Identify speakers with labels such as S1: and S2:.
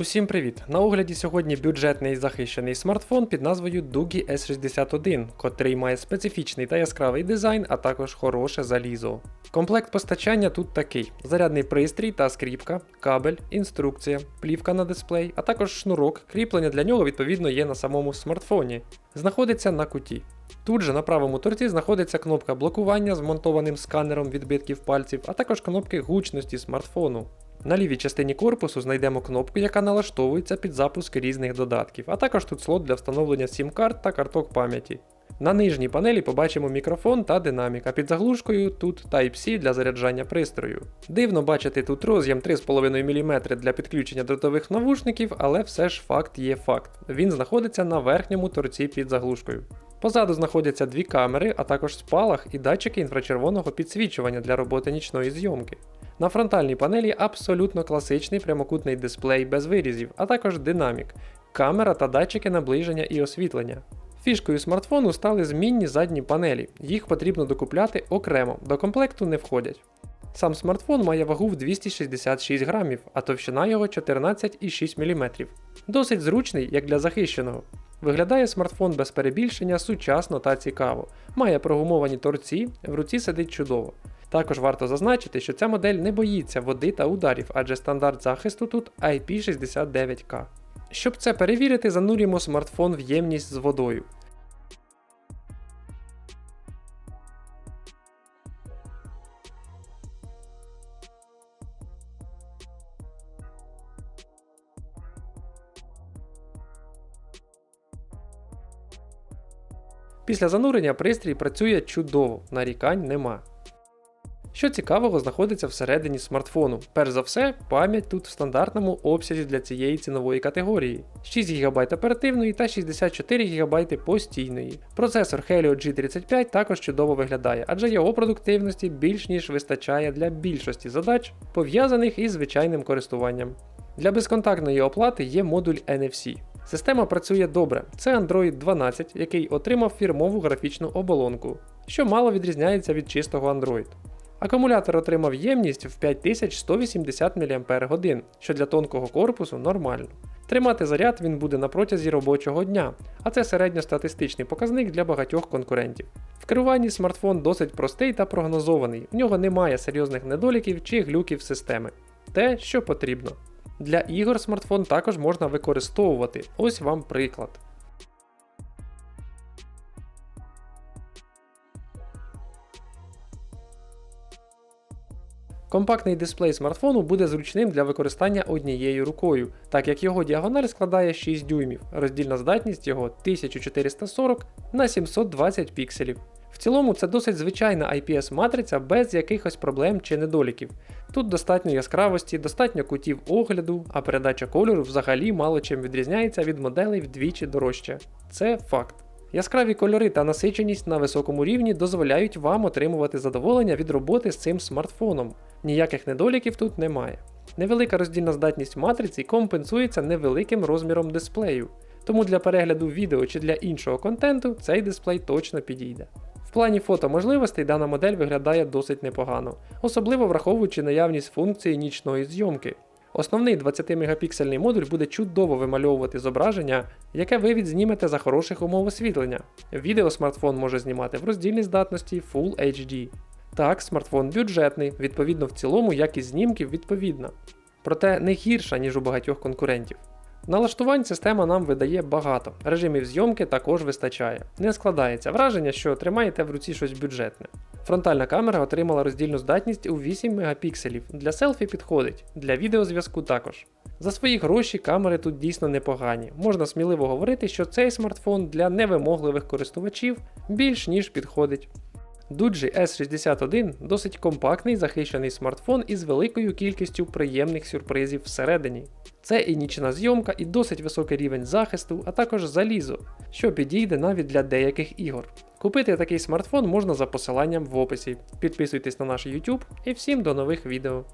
S1: Усім привіт! На огляді сьогодні бюджетний захищений смартфон під назвою Dugi S61, котрий має специфічний та яскравий дизайн, а також хороше залізо. Комплект постачання тут такий: зарядний пристрій та скріпка, кабель, інструкція, плівка на дисплей, а також шнурок. Кріплення для нього відповідно є на самому смартфоні. Знаходиться на куті. Тут же на правому торці знаходиться кнопка блокування з монтованим сканером відбитків пальців, а також кнопки гучності смартфону. На лівій частині корпусу знайдемо кнопку, яка налаштовується під запуск різних додатків, а також тут слот для встановлення сім-карт та карток пам'яті. На нижній панелі побачимо мікрофон та динамік, а під заглушкою тут Type-C для заряджання пристрою. Дивно бачити тут роз'єм 3,5 мм для підключення дротових навушників, але все ж факт є факт. Він знаходиться на верхньому торці під заглушкою. Позаду знаходяться дві камери, а також спалах і датчики інфрачервоного підсвічування для роботи нічної зйомки. На фронтальній панелі абсолютно класичний прямокутний дисплей без вирізів, а також динамік, камера та датчики наближення і освітлення. Фішкою смартфону стали змінні задні панелі, їх потрібно докупляти окремо, до комплекту не входять. Сам смартфон має вагу в 266 грамів, а товщина його 14,6 мм. Досить зручний, як для захищеного. Виглядає смартфон без перебільшення сучасно та цікаво. Має прогумовані торці, в руці сидить чудово. Також варто зазначити, що ця модель не боїться води та ударів, адже стандарт захисту тут IP69K. Щоб це перевірити, занурюємо смартфон в ємність з водою. Після занурення пристрій працює чудово, нарікань нема. Що цікавого знаходиться всередині смартфону. Перш за все, пам'ять тут в стандартному обсязі для цієї цінової категорії: 6 ГБ оперативної та 64 ГБ постійної. Процесор Helio G35 також чудово виглядає, адже його продуктивності більш ніж вистачає для більшості задач, пов'язаних із звичайним користуванням. Для безконтактної оплати є модуль NFC. Система працює добре. Це Android 12, який отримав фірмову графічну оболонку, що мало відрізняється від чистого Android. Акумулятор отримав ємність в 5180 мАч, що для тонкого корпусу нормально. Тримати заряд він буде на протязі робочого дня, а це середньостатистичний показник для багатьох конкурентів. В керуванні смартфон досить простий та прогнозований, в нього немає серйозних недоліків чи глюків системи. Те, що потрібно. Для ігор смартфон також можна використовувати. Ось вам приклад. Компактний дисплей смартфону буде зручним для використання однією рукою, так як його діагональ складає 6 дюймів, роздільна здатність його 1440 на 720 пікселів. В цілому це досить звичайна IPS-матриця без якихось проблем чи недоліків. Тут достатньо яскравості, достатньо кутів огляду, а передача кольору взагалі мало чим відрізняється від моделей вдвічі дорожче. Це факт. Яскраві кольори та насиченість на високому рівні дозволяють вам отримувати задоволення від роботи з цим смартфоном. Ніяких недоліків тут немає. Невелика роздільна здатність матриці компенсується невеликим розміром дисплею, тому для перегляду відео чи для іншого контенту цей дисплей точно підійде. В плані фотоможливостей дана модель виглядає досить непогано, особливо враховуючи наявність функції нічної зйомки. Основний 20-мегапіксельний модуль буде чудово вимальовувати зображення, яке ви відзнімете за хороших умов освітлення. Відео смартфон може знімати в роздільній здатності Full HD. Так, смартфон бюджетний, відповідно в цілому якість знімків відповідна. Проте не гірша, ніж у багатьох конкурентів. Налаштувань система нам видає багато, режимів зйомки також вистачає. Не складається враження, що тримаєте в руці щось бюджетне. Фронтальна камера отримала роздільну здатність у 8 мегапікселів. Для селфі підходить, для відеозв'язку також. За свої гроші камери тут дійсно непогані. Можна сміливо говорити, що цей смартфон для невимогливих користувачів більш ніж підходить. Duji S61 досить компактний захищений смартфон із великою кількістю приємних сюрпризів всередині. Це і нічна зйомка, і досить високий рівень захисту, а також залізо, що підійде навіть для деяких ігор. Купити такий смартфон можна за посиланням в описі. Підписуйтесь на наш YouTube і всім до нових відео.